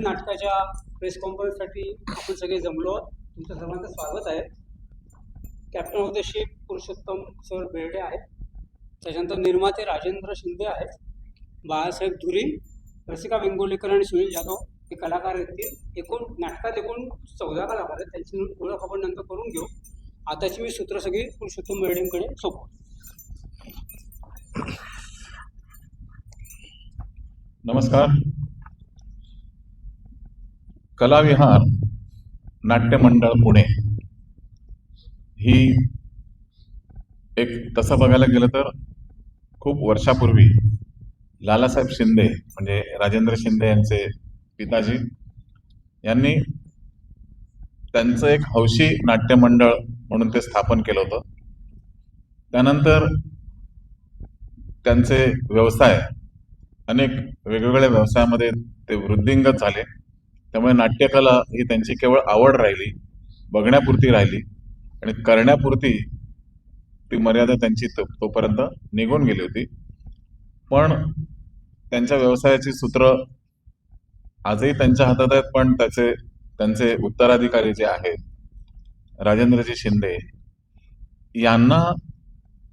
मराठी नाटकाच्या प्रेस कॉन्फरन्ससाठी आपण सगळे जमलो आहोत. तुमचं सर्वांचं स्वागत आहे. Captain of the ship Purushottam sir Berde आहेत. त्याच्यानंतर निर्माते राजेंद्र शिंदे आहेत. बाळासाहेब धुरी रसिका वेंगुर्लेकर आणि सुनील जाधव हे कलाकार येतील एकूण नाटकात एकूण चौदा कलाकार आहेत. त्यांची ओळख आपण नंतर करून घेऊ. आताची मी सूत्र सगळी पुरुषोत्तम बेर्डेंकडे सोपवतो. नमस्कार. कलाविहार नाट्यमंडळ पुणे. ही एक तसं बघायला गेलं तर खूप वर्षापूर्वी लालासाहेब शिंदे म्हणजे राजेंद्र शिंदे यांचे पिताजी यांनी त्यांचं एक हौशी नाट्यमंडळ म्हणून ते स्थापन केलं होतं. त्यानंतर त्यांचे व्यवसाय अनेक वेगवेगळ्या व्यवसायामध्ये ते वृद्धिंगत झाले. त्यामुळे नाट्यकला ही त्यांची केवळ आवड राहिली बघण्यापुरती राहिली आणि करण्यापुरती ती मर्यादा त्यांची तो तोपर्यंत निघून गेली होती. पण त्यांच्या व्यवसायाची सूत्र आजही त्यांच्या हातात आहेत पण त्याचे त्यांचे उत्तराधिकारी जे आहेत राजेंद्रजी शिंदे यांना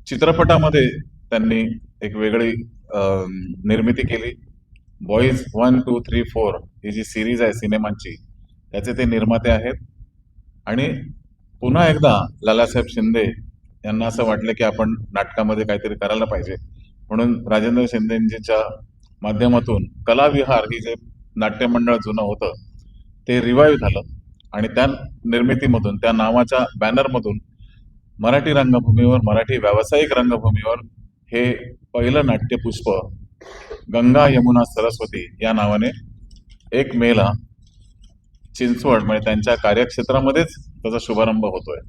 चित्रपटामध्ये त्यांनी एक वेगळी निर्मिती केली. Boys one two three four ही जी सिरीज आहे सिनेमांची त्याचे ते निर्माते आहेत. आणि पुन्हा एकदा लालासाहेब शिंदे यांना असं वाटलं की आपण नाटकामध्ये काहीतरी करायला पाहिजे. म्हणून राजेंद्र शिंदेजीच्या माध्यमातून कलाविहार ही जे नाट्यमंडळ जुनं होतं ते रिवाईव्ह झालं. आणि त्या निर्मितीमधून त्या नावाच्या बॅनरमधून मराठी रंगभूमीवर मराठी व्यावसायिक रंगभूमीवर हे पहिलं नाट्यपुष्प गंगा यमुना सरस्वती या नावाने एक मेला चिंचवड म्हणजे त्यांच्या कार्यक्षेत्रामध्येच त्याचा शुभारंभ होतोय.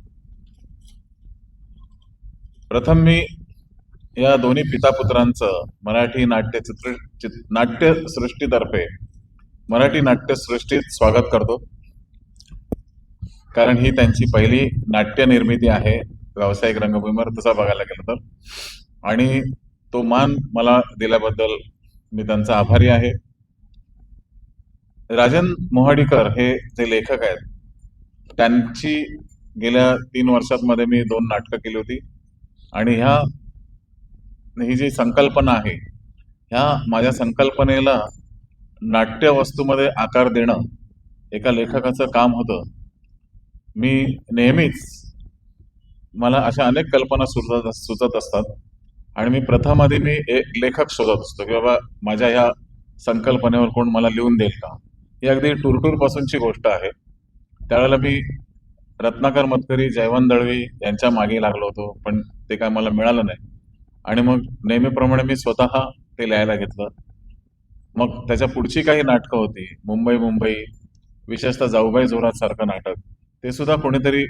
प्रथम मी या दोन्ही पितापुत्रांचं मराठी नाट्य चित्र नाट्यसृष्टीतर्फे मराठी नाट्यसृष्टीत स्वागत करतो. कारण ही त्यांची पहिली नाट्य निर्मिती आहे व्यावसायिक रंगभूमीवर तसा बघायला गेलं तर. आणि तो मान मला दिल्याबद्दल मी त्यांचा आभारी आहे. राजन मोहाडीकर हे जे लेखक आहेत त्यांची गेल्या तीन वर्षांमध्ये मी दोन नाटकं केली होती. आणि ह्या ही जी संकल्पना आहे ह्या माझ्या संकल्पनेला नाट्य वस्तूमध्ये आकार देणं एका लेखकाचं काम होतं. मी नेहमीच मला अशा अनेक कल्पना सुचत सुचत असतात. आणि मी प्रथम आधी मी एक लेखक शोधत असतो की बाबा माझ्या ह्या संकल्पनेवर कोण मला लिहून देईल का? ही अगदी टुरटूर पासूनची गोष्ट आहे. त्यावेळेला मी रत्नाकर मतकरी जयवंत दळवी यांच्या मागे लागलो होतो पण ते काय मला मिळालं नाही. आणि मग नेहमीप्रमाणे मी स्वतः ते लिहायला घेतलं. मग त्याच्या पुढची काही नाटकं होती मुंबई मुंबई विशेषतः जाऊबाई जोरात सारखं नाटक ते सुद्धा कोणीतरी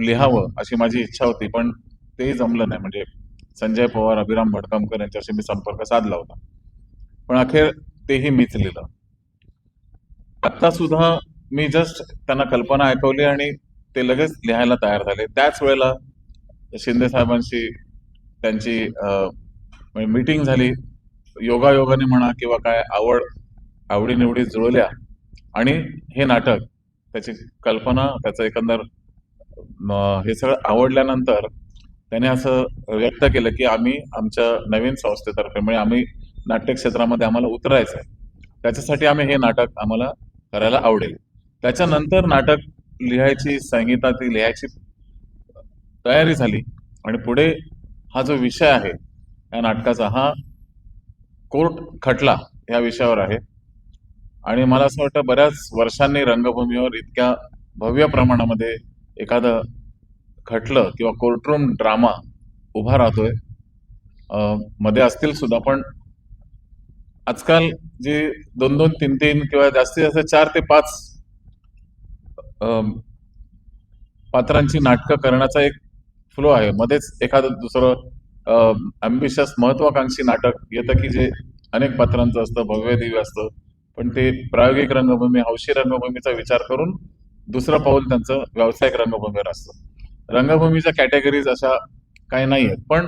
लिहावं अशी माझी इच्छा होती पण ते जमलं नाही. म्हणजे संजय पवार अभिराम भडकामकर यांच्याशी मी संपर्क साधला होता. पण अखेर तेही मीच लिहिलं. आता सुद्धा मी जस्ट त्यांना कल्पना ऐकवली आणि ते लगेच लिहायला तयार झाले. त्याच वेळेला शिंदे साहेबांशी त्यांची मीटिंग म्हणजे झाली. योगायोगाने म्हणा किंवा काय आवड आवडीनिवडी जुळल्या आणि हे नाटक त्याची कल्पना त्याचं एकंदर हे सगळं आवडल्यानंतर त्याने असं व्यक्त केलं की आम्ही आमच्या नवीन संस्थेतर्फे म्हणजे आम्ही नाट्य क्षेत्रामध्ये आम्हाला उतरायचं आहे त्याच्यासाठी आम्ही हे नाटक आम्हाला करायला आवडेल. त्याच्यानंतर नाटक लिहायची संहिता ती लिहायची तयारी झाली आणि पुढे हा जो विषय आहे या नाटकाचा हा कोर्ट खटला या विषयावर आहे. आणि मला असं वाटतं बऱ्याच वर्षांनी रंगभूमीवर इतक्या भव्य प्रमाणामध्ये एखादं खटलं किंवा कोर्टरूम ड्रामा उभा राहतोय. अं, मध्ये असतील सुद्धा पण आजकाल जे दोन दोन तीन तीन किंवा जास्तीत जास्त चार ते पाच अं, पात्रांची नाटकं करण्याचा एक फ्लो आहे. मध्येच एखादं दुसरं अम्बिशस महत्वाकांक्षी नाटक येतं की जे अनेक पात्रांचं असतं भव्य दिव्य असतं. पण ते प्रायोगिक रंगभूमी हौशी रंगभूमीचा विचार करून दुसरं पाऊल त्यांचं व्यावसायिक रंगभूमीवर असतं. रंगभूमीच्या कॅटेगरीज अशा काही नाही आहेत पण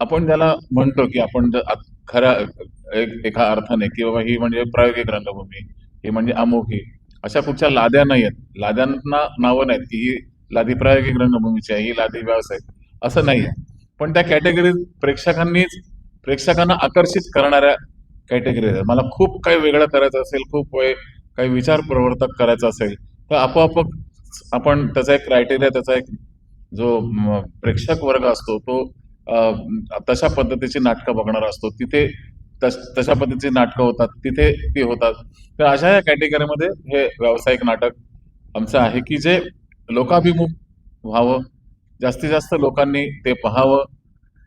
आपण ज्याला म्हणतो की आपण खऱ्या एक एका अर्थाने की बाबा ही म्हणजे प्रायोगिक रंगभूमी ही म्हणजे अमोघी अशा कुठच्या लाद्या नाही आहेत लाद्यांना नावं नाहीत की ही लादी प्रायोगिक रंगभूमीची आहे ही लादी व्यावसायिक असं नाही आहे पण त्या कॅटेगरीज प्रेक्षकांनीच प्रेक्षकांना आकर्षित करणाऱ्या कॅटेगरी आहेत. मला खूप काही वेगळं करायचं असेल खूप वेळ काही विचार प्रवर्तक करायचं असेल तर आपोआप आपण त्याचा एक क्रायटेरिया त्याचा एक जो प्रेक्षक वर्ग असतो तो तशा पद्धतीची नाटकं बघणारा असतो. तिथे तश- तशा पद्धतीची नाटकं होतात तिथे ती होतात. तर अशा या कॅटेगरीमध्ये हे व्यावसायिक नाटक आमचं आहे की जे लोकाभिमुख व्हावं जास्तीत जास्त लोकांनी ते पाहावं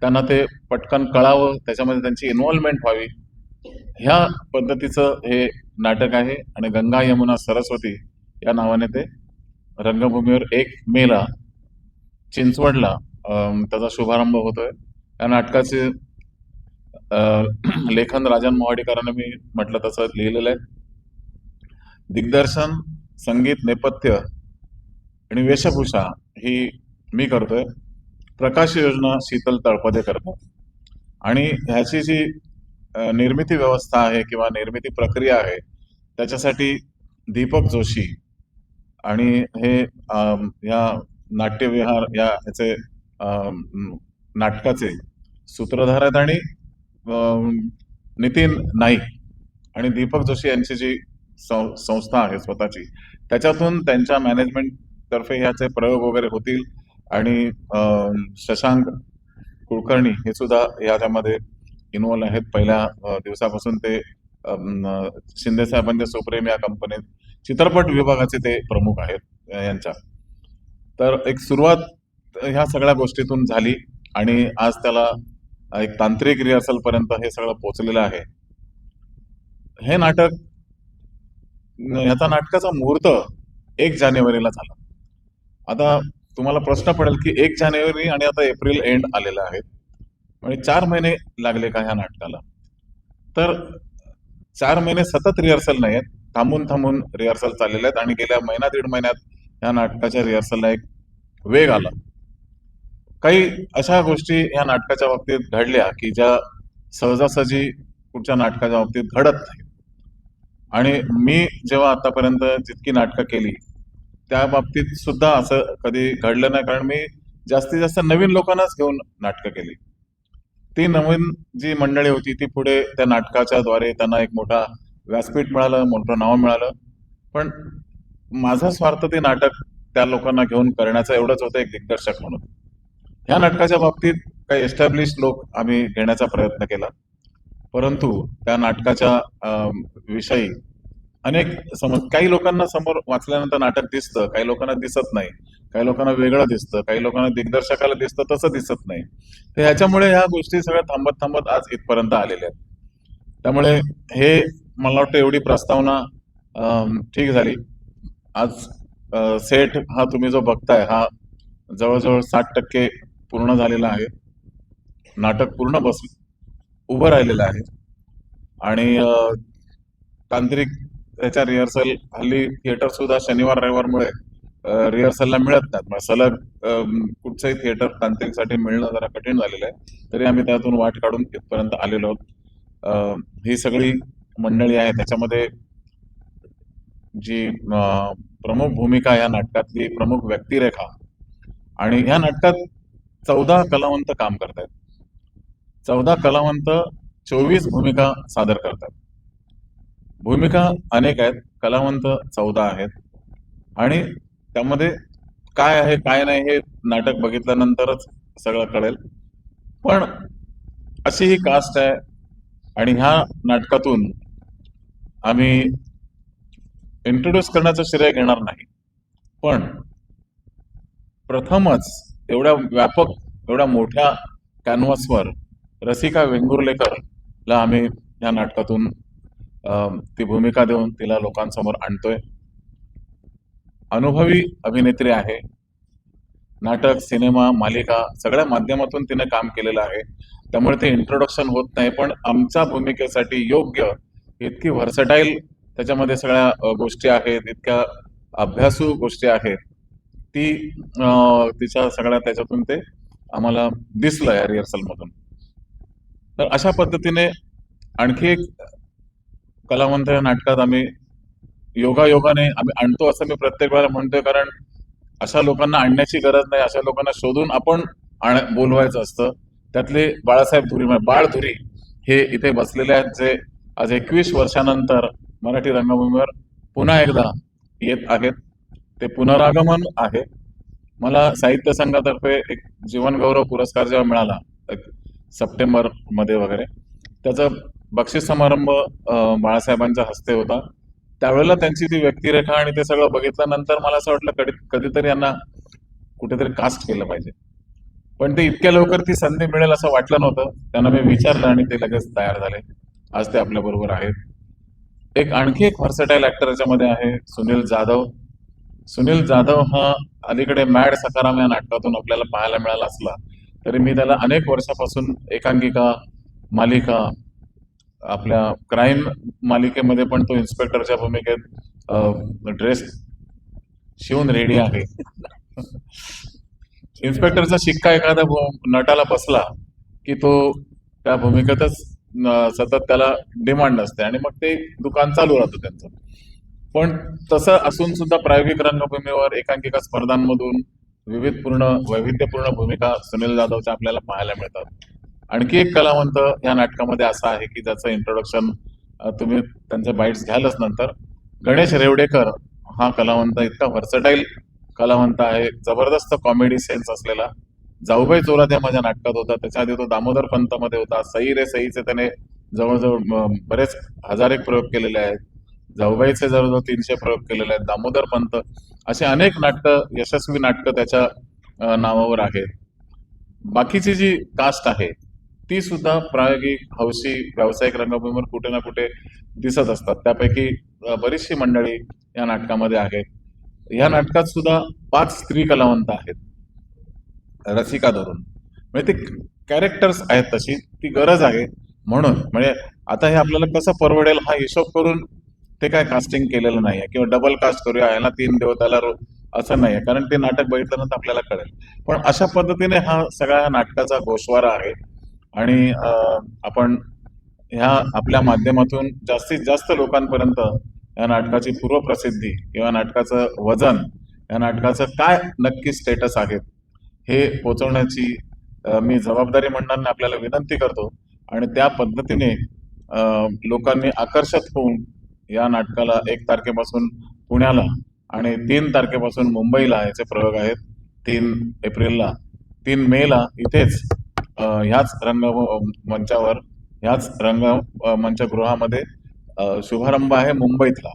त्यांना ते पटकन कळावं त्याच्यामध्ये त्यांची इन्व्हॉल्वमेंट व्हावी. ह्या पद्धतीचं हे नाटक आहे आणि गंगा यमुना सरस्वती या नावाने ते रंगभूमीवर एक मेला चिंचवडला त्याचा शुभारंभ होतोय. या नाटकाचे लेखन राजन मोहाडीकरांनी मी म्हटलं तसं लिहिलेलं आहे. दिग्दर्शन संगीत नेपथ्य आणि वेशभूषा ही मी करतोय. प्रकाश योजना शीतल तळपदे करतात. आणि ह्याची जी निर्मिती व्यवस्था आहे किंवा निर्मिती प्रक्रिया आहे त्याच्यासाठी दीपक जोशी आणि हे या नाट्यविहार या ह्याचे नाटकाचे सूत्रधार आहेत आणि नितीन नाईक आणि दीपक जोशी यांची जी सं- संस्था आहे स्वतःची त्याच्यातून त्यांच्या मॅनेजमेंट तर्फे ह्याचे प्रयोग वगैरे होतील आणि शशांक कुलकर्णी हे सुद्धा याच्यामध्ये इन्वॉल्व्ह आहेत. पहिल्या दिवसापासून ते शिंदे साहेबांच्या सुप्रीम या कंपनीत चित्रपट विभागाचे ते प्रमुख आहेत यांच्या. तर एक सुरुवात ह्या सगळ्या गोष्टीतून झाली आणि आज त्याला एक तांत्रिक रिहर्सल पर्यंत हे सगळं पोचलेलं आहे. हे नाटक ह्याचा नाटकाचा मुहूर्त एक जानेवारीला झाला. आता तुम्हाला प्रश्न पडेल की एक जानेवारी आणि आता एप्रिल एंड आलेला आहे. म्हणजे चार महिने लागले का ह्या नाटकाला? तर चार महिने सतत रिहर्सल नाही आहेत थांबून थांबून रिहर्सल चाललेल्या आहेत आणि गेल्या महिना दीड महिन्यात या नाटकाच्या रिहर्सलला एक वेग आला. काही अशा गोष्टी या नाटकाच्या बाबतीत घडल्या की ज्या सहजासहजी कुठच्या नाटकाच्या बाबतीत घडत नाही आणि मी जेव्हा आतापर्यंत जितकी नाटकं केली त्या बाबतीत सुद्धा असं कधी घडलं नाही कारण मी जास्तीत जास्त नवीन लोकांनाच घेऊन नाटकं केली. ती नवीन जी मंडळी होती ती पुढे त्या नाटकाच्या द्वारे त्यांना एक मोठा व्यासपीठ मिळालं मोठं नाव मिळालं. पण माझा स्वार्थ ते नाटक त्या लोकांना घेऊन करण्याचं एवढंच होतं एक दिग्दर्शक म्हणून. ह्या नाटकाच्या बाबतीत काही एस्टॅब्लिश लोक आम्ही घेण्याचा प्रयत्न केला. परंतु त्या नाटकाच्या विषयी अनेक समज काही लोकांना समोर वाचल्यानंतर नाटक दिसतं काही लोकांना दिसत नाही. काही लोकांना वेगळं दिसतं काही लोकांना दिग्दर्शकाला दिसतं तसं दिसत नाही. तर ह्याच्यामुळे ह्या गोष्टी सगळ्या थांबत थांबत आज इथपर्यंत आलेल्या आहेत. त्यामुळे हे मला वाटतं एवढी प्रस्तावना ठीक झाली. आज सेट हा तुम्ही जो बघताय हा जवळजवळ साठ टक्के पूर्ण झालेला आहे. नाटक पूर्ण बस उभं राहिलेलं आहे. आणि तांत्रिक त्याच्या रिहर्सल हल्ली थिएटर सुद्धा शनिवार रविवारमुळे रिहर्सलला मिळत नाहीत. सलग कुठचंही थिएटर तांत्रिकसाठी मिळणं जरा कठीण झालेलं आहे. तरी आम्ही त्यातून वाट काढून इथपर्यंत आलेलो आहोत. ही सगळी मंडळी आहे त्याच्यामध्ये जी प्रमुख भूमिका या नाटकातली प्रमुख व्यक्तिरेखा आणि या नाटकात चौदा कलावंत काम करतायत. चौदा कलावंत चोवीस भूमिका सादर करतात. भूमिका अनेक आहेत. कलावंत चौदा आहेत. आणि त्यामध्ये काय आहे काय नाही हे नाटक बघितल्यानंतरच सगळं कळेल. पण अशी ही कास्ट आहे आणि ह्या नाटकातून आम्ही इंट्रोड्यूस करण्याचं श्रेय घेणार नाही. पण प्रथमच एवढ्या व्यापक एवढ्या मोठ्या कॅनव्हासवर रसिका वेंगुर्लेकरला आम्ही या नाटकातून ती भूमिका देऊन तिला लोकांसमोर आणतोय. अनुभवी अभिनेत्री आहे. नाटक सिनेमा मालिका सगळ्या माध्यमातून तिने काम केलेलं आहे. त्यामुळे ते इंट्रोडक्शन होत नाही पण आमच्या भूमिकेसाठी योग्य इतकी व्हर्सटाईल त्याच्यामध्ये सगळ्या गोष्टी आहेत इतक्या अभ्यासू गोष्टी आहेत. ती तिच्या सगळ्या त्याच्यातून ते आम्हाला दिसलं या रिहर्सल मधून. तर अशा पद्धतीने आणखी एक कलावंत या नाटकात आम्ही योगायोगाने आम्ही आणतो असं मी प्रत्येक वेळेला म्हणतोय कारण अशा लोकांना आणण्याची गरज नाही अशा लोकांना शोधून आपण आण- बोलवायचं असतं. त्यातले बाळासाहेब धुरी म्हणजे बाळ धुरी हे इथे बसलेले आहेत जे आज एकवीस वर्षानंतर मराठी रंगभूमीवर पुन्हा एकदा येत आहेत. ते पुनरागमन आहे. मला साहित्य संघातर्फे एक जीवनगौरव पुरस्कार जेव्हा मिळाला सप्टेंबरमध्ये वगैरे त्याचा बक्षीस समारंभ बाळासाहेबांच्या हस्ते होता. त्यावेळेला त्यांची ती व्यक्तिरेखा आणि ते सगळं बघितल्यानंतर मला असं वाटलं कधी कधीतरी यांना कुठेतरी कास्ट केलं पाहिजे. पण ते इतक्या लवकर ती संधी मिळेल असं वाटलं नव्हतं. त्यांना मी विचारलं आणि ते लगेच तयार झाले. आज ते आपल्या बरोबर आहेत. एक आणखी एक व्हर्सटाईल ऍक्टर याच्यामध्ये आहे सुनील जाधव. सुनील जाधव हा अलीकडे मॅड सकाराम या नाटकातून आपल्याला पाहायला मिळाला असला तरी मी त्याला अनेक वर्षापासून एकांकिका मालिका आपल्या क्राईम मालिकेमध्ये पण तो इन्स्पेक्टरच्या भूमिकेत ड्रेस शिवून रेडी आहे. इन्स्पेक्टरचा शिक्का एखाद्या भू- नटाला बसला की तो त्या भूमिकेतच सतत त्याला डिमांड असते आणि मग ते दुकान चालू राहतं त्यांचं. पण तसं असून सुद्धा प्रायोगिक रंगभूमीवर एकांकिका स्पर्धांमधून विविधपूर्ण वैविध्यपूर्ण भूमिका सुनील जाधवच्या आपल्याला पाहायला मिळतात. आणखी एक कलावंत या नाटकामध्ये असा आहे की ज्याचं इंट्रोडक्शन तुम्ही त्यांचे बाईट्स घ्यालच नंतर. गणेश रेवडेकर हा कलावंत इतका व्हर्सटाईल कलावंत आहे. जबरदस्त कॉमेडी सेन्स असलेला. जाऊबाई चोरात या माझ्या नाटकात होता. त्याच्या आधी तो दामोदर पंतमध्ये होता. सई रे सईचे त्याने जवळजवळ बरेच हजार एक प्रयोग केलेले आहेत. जाऊबाईचे जवळजवळ तीनशे प्रयोग केलेले आहेत. दामोदर पंत असे अनेक नाटकं यशस्वी नाटकं त्याच्या नावावर आहेत. बाकीची जी कास्ट आहे ती सुद्धा प्रायोगिक हौशी व्यावसायिक रंगभूमीवर कुठे ना कुठे दिसत असतात. त्यापैकी बरीचशी मंडळी या नाटकामध्ये आहेत. या नाटकात सुद्धा पाच स्त्री कलावंत आहेत. रसिका धरून. म्हणजे ते कॅरेक्टर्स आहेत तशी ती गरज आहे. म्हणून म्हणजे आता हे आपल्याला कसं परवडेल हा हिशोब करून ते काय कास्टिंग केलेलं नाही आहे किंवा डबल कास्ट करूया याला तीन देव त्याला रो असं आहे कारण ते नाटक बघितल्यानंतर आपल्याला कळेल. पण अशा पद्धतीने हा सगळ्या नाटकाचा गोषवारा आहे. आणि आपण ह्या आपल्या माध्यमातून जास्तीत जास्त लोकांपर्यंत या नाटकाची पूर्वप्रसिद्धी किंवा नाटकाचं वजन या नाटकाचं काय नक्की स्टेटस आहे हे पोचवण्याची मी जबाबदारी म्हणणार आपल्याला विनंती करतो. आणि त्या पद्धतीने लोकांनी आकर्षित होऊन या नाटकाला एक तारखेपासून पुण्याला आणि तीन तारखेपासून मुंबईला याचे प्रयोग आहेत. तीन एप्रिलला तीन मेला इथेच ह्याच रंग मंचावर ह्याच रंग मंचगृहामध्ये शुभारंभ आहे मुंबईतला.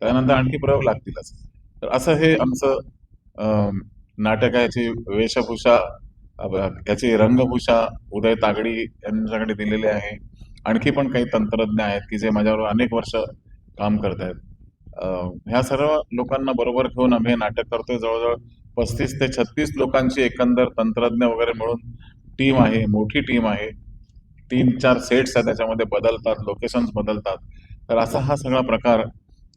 त्यानंतर आणखी प्रयोग लागतीलच. तर असं हे आमचं नाटकाची वेशभूषा याची रंगभूषा उदय तागडी यांच्याकडे दिलेली आहे. आणखी पण काही तंत्रज्ञ आहेत की जे माझ्याबरोबर अनेक वर्ष काम करत आहेत. ह्या सर्व लोकांना बरोबर घेऊन आम्ही हे नाटक करतोय. जवळजवळ पस्तीस ते छत्तीस लोकांची एकंदर तंत्रज्ञ वगैरे मिळून टीम आहे मोठी टीम आहे. तीन चार सेट्स आहेत त्याच्यामध्ये बदलतात लोकेशन्स बदलतात. तर असा हा सगळा प्रकार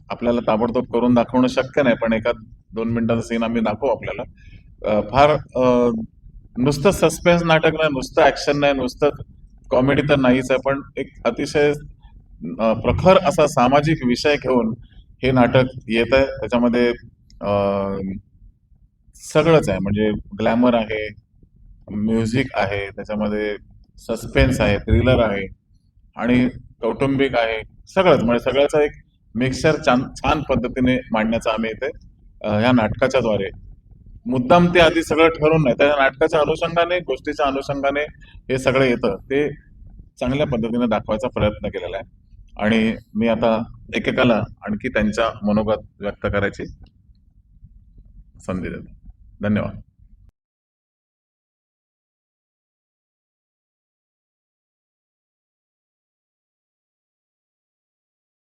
आपल्याला ताबडतोब करून दाखवणं शक्य नाही पण एका दोन मिनिटाचा सीन आम्ही दाखवू आपल्याला. फार नुसतं सस्पेन्स नाटक नाही नुसतं ऍक्शन नाही नुसतं कॉमेडी तर नाहीच आहे पण एक अतिशय प्रखर असा सामाजिक विषय घेऊन हे नाटक येत आहे. त्याच्यामध्ये सगळंच आहे. म्हणजे ग्लॅमर आहे म्युझिक आहे त्याच्यामध्ये सस्पेन्स आहे थ्रिलर आहे आणि कौटुंबिक आहे सगळंच. म्हणजे सगळ्याचं एक मिक्सचर छान छान पद्धतीने मांडण्याचा आम्ही इथे ह्या नाटकाच्या द्वारे मुद्दाम ते आधी सगळं ठरवून नाही त्या नाटकाच्या अनुषंगाने गोष्टीच्या अनुषंगाने हे सगळं येतं. ते चांगल्या पद्धतीने दाखवायचा प्रयत्न केलेला आहे. आणि मी आता एकेकाला आणखी त्यांच्या मनोगत व्यक्त करायची संधी देतो. धन्यवाद.